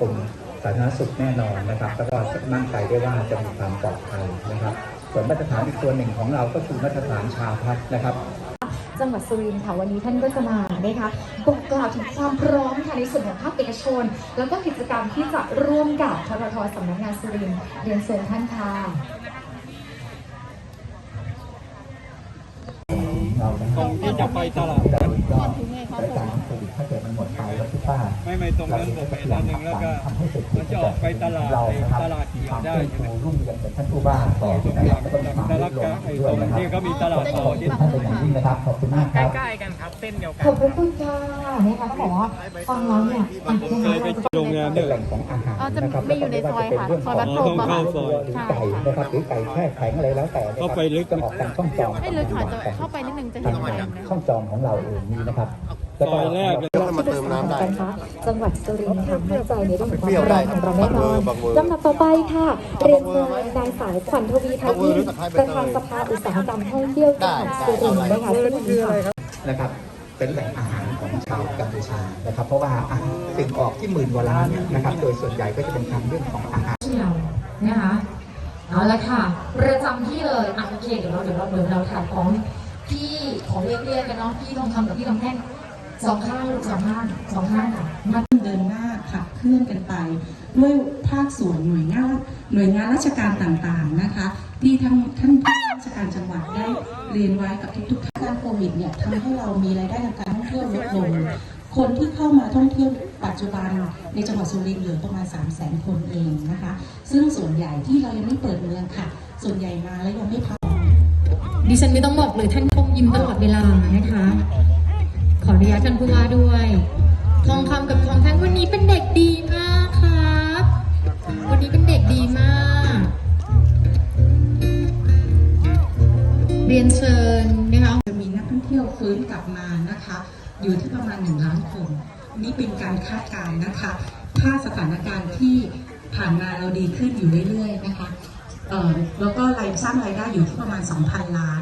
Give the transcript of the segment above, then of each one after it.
กรมสาธารณสุขแน่นอนนะครับแล้วก็มั่นใจได้ว่าจะมีความปลอดภัยนะครับ ส่วนมาตรฐานอีกตัวหนึ่งของเราก็คือมาตรฐานชาพัฒน์นะครับ จังหวัดสุรินทร์ค่ะวันนี้ท่านก็จะมานะคะบอกกล่าวถึงความพร้อมค่ะในส่วนของภาคเอกชน แล้วก็กิจกรรมที่จะร่วมกับทททสำนักงานสุรินทร์เรียนเชิญท่านค่ะเรานะคตรัรบงที่จะไปตลาด กบ้านไม่ไม่ตรงนั้นผมเห็นอันหนึ่งแล้วก็ทำให้เศรษฐมักิจนจะออกไปตลาดเรานะครับตลาดเขียวได้มีใช่ไหมความเฟื่องฟูรุ่งเรืองเป็นท่านผู้ว่าต่อตรงนะหครัลับงก็ต้องฝากตด้ลาดวยไอ้ด้ตวยรงนะครับที่ก็มีตลาดขต่ออบคุที่ณท่านเป็นอย่างยิ่งนะครับขอบคุณมากครับใกล้ๆกันครับเส้นเดียวกัขอบพระคุณค่ะนะคะต้องบอกว่าฟังแล้วเนี่ยอะยังไงเคยไปโรงงานเป็เนี่นยแหล่งของอาหารอ๋อจะนะครับไม่อยู่ในซอยค่ะซอยวัดพรหมอ๋อต้องเข้าซอยหรือไก่นะครับหรือไก่แช่แข็งอะไรแล้วแต่นะครัเข้าไปลึกจะออกทางช่องจอมไม่ลึกค่ะจะเข้าไปนิดนึงจะเห็นทางเต็มเลยช่องจอมของเราเองนี่นะครับ ซอยแรกเลยเรามาเติมน้ำได้จังหวัดสุรินทร์ค่ะมั่นใจในเรื่องของความพร้อมของเราแน่นอนลำดับต่อไปค่ะ เรียนเชิญนายสายขวัญทวีไทยยิ่งประธานสภาอุตสาหกรรมท่องเที่ยวจังหวัดสุรินทร์นะคะซึ่งวันนี้ค่ะนะครับเป็นแหล่งอาหารของชาวกัมพูชานะครับ เพราะว่าอาหารสิ่งออกที่หมื่นกว่าล้านเนี่ยนะครับ โดยส่วนใหญ่ก็จะเป็นทางเรื่องของอาหารเที่ยวนะคะเอาละค่ะ ประจำที่เลยอะโอเคเดี๋ยวเราเดี๋ยวเราเดี๋ยวเราถามของพี่ของเรียกเรียกกันเนาะพี่ทองคำกับพี่ทองแท่ง สองข้างลูกสองข้างสองข้างค่ะมาเดินหน้าขับเคลื่อนกันไป ด้วยภาคส่วนหน่วยงานหน่วยงานราชการต่างๆนะคะ ที่ทั้งท่านผู้ว่าราชการจังหวัดได้เรียนไว้กับทุกๆท่านการโควิดเนี่ยทำให้เรามีรายได้ทางการท่องเที่ยวลดลงคนที่เข้ามาท่องเที่ยวปัจจุบันในจังหวัดสุรินทร์เหลือประมาณ 3 0 0 0 0 0 คนเองนะคะ ซึ่งส่วนใหญ่ที่เรายังไม่เปิดเมืองค่ะ ส่วนใหญ่มาแล้วยังไม่พักดิฉันไม่ต้องบอกเลยท่านคงยิ้มตลอดเวลานะคะข ออนุญาตท่านผู้ว่าด้วย ทองคำกับทองแท่งวันนี้เป็นเด็กดีมากครับ วันนี้เป็นเด็กดีมาก เรียนเชิญนะคะจะมีนักท่องเที่ยวฟื้นกลับมานะคะ อยู่ที่ประมาณ1ล้านคน นี่เป็นการคาดการณ์นะคะ ถ้าสถานการณ์ที่ผ่านมาเราดีขึ้นอยู่เรื่อยๆนะคะแล้วก็รายสร้างรายได้อยู่ที่ประมาณ 2,000 ล้าน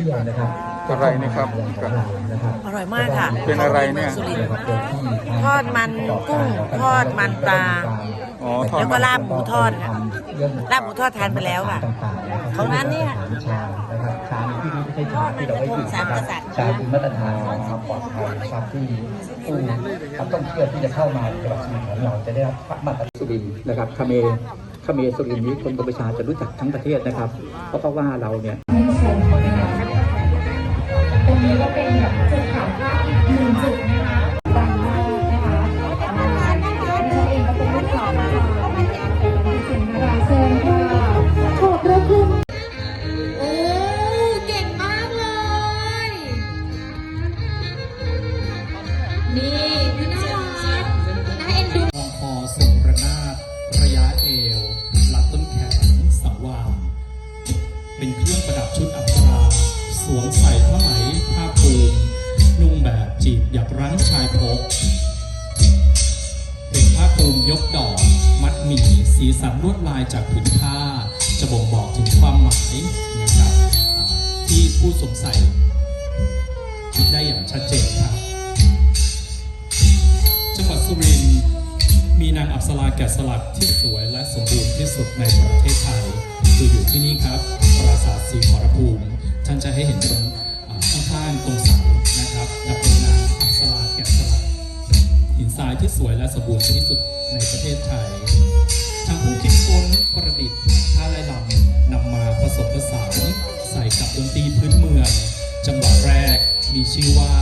ท่องเที่ยวนะครับอะไรนะครับของเรานะครับอร่อยมากค่ะเป็นอะไรเนี่ยสุรินทร์นะครับโดยที่ทอดมันกุ้งทอดมันปลาอ๋อทอดแล้วก็ลาบหมูทอดค่ะเรื่องลาบหมูทอดทานไปแล้วค่ะต่างๆะครับของร้านเนี่ยอาหารชานะครับชาในที่นี้ไม่ใช่ชาที่เราไว้ดื่มนะคทอรัดมันกระทงสามกษัตริย์บชาคือมาตรฐานความปลอดภัยนะครับที่ผู้นักท่องเที่ยวที่จะเข้ามาในจังหวัดสุรินทร์ของเราจะได้รับมาตรฐานสุรินทร์นะครับคาเมคาเมสุรินทร์นี้คนกัมพูชาจะรู้จักทั้งประเทศนะครับ เพราะเขาว่าเราเนี่ย นี้ก็เป็นแบบจุดถ่ายภาพอีกหนึ่งจุดนะคะดังมากนะคะอ่าดิฉันเองก็เป็นลูกสาวนะคะเป็นเสียงดาราเซินค่ะขอบพระคุณโอ้เก่งมากเลย นี่ แบบจีบหยักรั้งชายพกเป็นผ้าปูมยกดอก มัดหมี่สีสันลวดลายจากผืนผ้า จะบ่งบอกถึงความหมายนะครับที่ผู้สวมใส่ได้อย่างชัดเจนครับจังหวัดสุรินทร์มีนางอัปสราแกะสลักที่สวยและสมบูรณ์ที่สุดในประเทศไทยคืออยู่ที่นี่ครับ ปราสาทศรีขอรภูมิ ท่านจะให้เห็นตรงข้างๆตรงเสานะครับ สวยและสมบูรณ์ที่สุดในประเทศไทยทางผู้คิดค้นประดิษฐ์ท่าไล่ลำนำมาผสมผสานใส่กับดนตรีพื้นเมือง จังหวะแรกมีชื่อว่า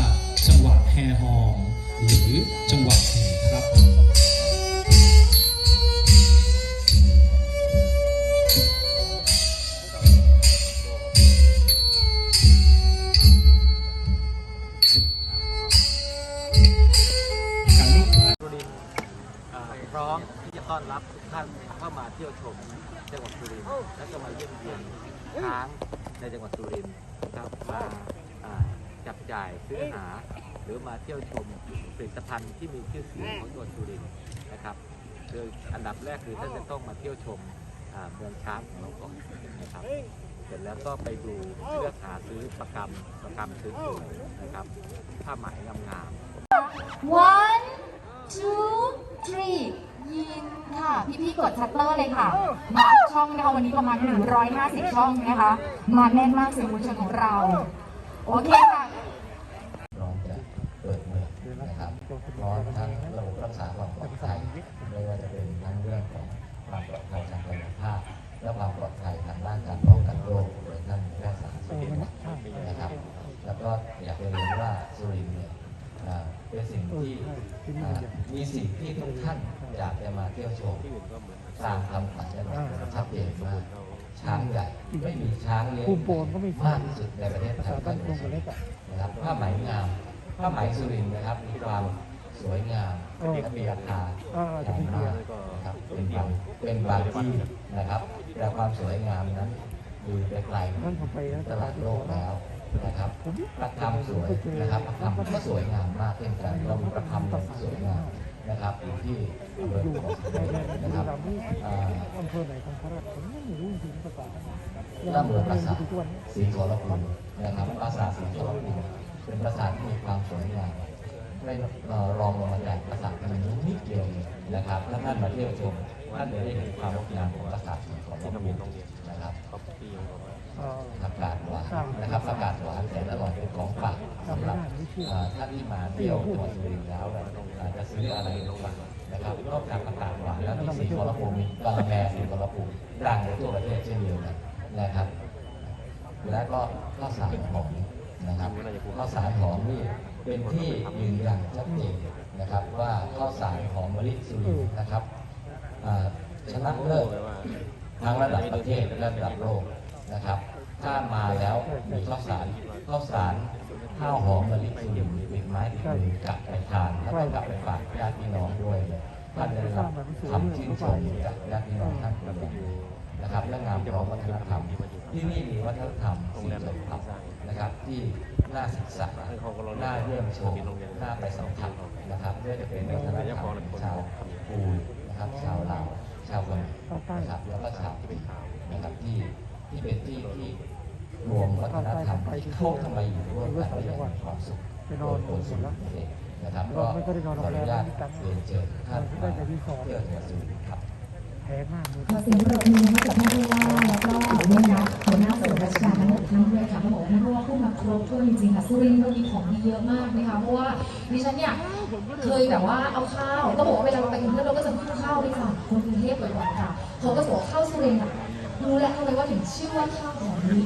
จังหวะแฮฮองหรือจังหวะแห่ครับ ร้อมที่จะต้อนรับทุกท่านเข้ามาเที่ยวชมจังหวัดสุรินทร์และก็มาเยี่ยมเยียนช้างในจังหวัดสุรินทร์นะครับมาจับจ่ายซื้อหาหรือมาเที่ยวชมผลิตภัณฑ์ที่มีชื่อเสียงของจังหวัดสุรินทร์นะครับคืออันดับแรกคือท่านจะต้องมาเที่ยวชมเมืองช้างของเราก่อนนะครับเสร็จแล้วก็ไปดูเลือกหาซื้อประกำประกำซื้อสวยนะครับผ้าไหมงามๆ one two three พี่ๆกดชัตเตอร์เลยค่ะ มาช่องนะคะวันนี้ประมาณ 150 ช่องนะคะ มาแน่นมากสื่อมวลชนของเรา โอเคค่ะพร้อมจะเปิดเมืองนะครับพร้อมทั้งระบบรักษาความปลอดภัยไม่ว่าจะเป็นทั้งเรื่องของความปลอดภัยทางกายภาพ และความปลอดภัยทางด้านการป้องกันโรคโดยท่านแพทย์สาธารณสุขนะครับ แล้วก็อยากจะเรียนว่าสุรินทร์เนี่ย เป็นสิ่งที่มีสิ่งที่ทุกท่านอยากจะมาเที่ยวชมตามคำขวัญและชัดเจนมากช้างใหญ่ไม่มีช้างเลี้ยงมากที่สุดในประเทศไทยก็คือสุรินทร์นะครับผ้าไหมงามผ้าไหมสุรินนะครับ มีความสวยงามและมีราคาแพงมากนะครับเป็นบางเป็นบางที่นะครับ แต่ความสวยงามนั้นดูไปไกลตลาดโลกแล้ว นะครับพระธรรมสวยนะครับพระธรรมก็สวยงามมากเช่นกันเรามีพระธรรมที่สวยงามนะครับอยู่ที่อำเภอโขงสมเด็จนะครับอ่าอำเภอไหนของพระราชผมไม่รู้จริงๆภาษาร่ำเรือปราสาทสีโสรภูมินะครับปราสาทสีโสรภูมิเป็นปราสาทที่มีความสวยงามไม่เอ่อรองลงมาจากปราสาทพนมรุ้งนิดเดียวเองนะครับถ้าท่านมาเที่ยวชมท่านจะได้เห็นความงดงามของปราสาทสีโสรภูมิ นะครับอากาศหวานนะครับอากาศหวานแต่อร่อยเป็นของฝากสำหรับเอ่อท่านที่มาเที่ยวจังหวัดสุรินทร์แล้วอาจจะซื้ออะไรลงมานะครับนอกจากอากาศหวานแล้วที่สีโสรภูมิมีกาละแมสีโสรภูมิดังในทั่วประเทศเช่นเดียวกันนะครับ และก็ข้าวสารหอมนะครับข้าวสารหอมนี่เป็นที่ยืนยันชัดเจนนะครับ ว่าข้าวสารหอมมะลิสุรินทร์นะครับอ่าชนะเลิศ ทั้งระดับประเทศและระดับโลกนะครับถ้ามาแล้วมีข้าวสารข้าวสารข้าวหอมมะลิสุนทร์ติดไม้ติดมือกลับไปทานแล้วก็กลับไปฝากญาติพี่น้องด้วยท่านได้รับคำชื่นชมจากญาติพี่น้องท่านเป็นอย่างดีนะครับและงามของวัฒนธรรมที่นี่มีวัฒนธรรมสี่ชนเผ่านะครับที่น่าศึกษาน่าเยี่ยมชมน่าไปสัมผัสนะครับไม่ว่าจะเป็นวัฒนธรรมชาวปูนนะครับชาวลาว ชาววันนะครับแล้วก็ชาวปีนะครับที่ที่เป็นที่ที่รวมวัฒนธรรมที่เข้าทำไมอยู่ร่วมกันได้อย่างมีความสุขโดยคนสุรินทร์เองนะครับก็ขออนุญาตเรียนเชิญท่านมาเที่ยวจังหวัดสุรินทร์ครับแพงมากเลยขอเสียงปรบมือให้กับท่านผู้ว่าแล้วก็เนี่ยนะหัวหน้าส่วนราชการทั้งหมดท่านด้วยค่ะเขาบอกว่ ครบถ้วนจริงๆค่ะสุรินทร์ก็มีของดีเยอะมากนะคะเพราะว่าดิฉันเนี่ยเคยแบบว่าเอาข้าวต้องบอกว่าเวลาเราไปกรุงเทพเราก็จะพึ่งข้าวไปฝากคนกรุงเทพบ่อยๆค่ะเขาก็จะบอกข้าวสุรินทร์อะรู้แล้วทำไมว่าถึงชื่อว่าข้าวหอมมะลิ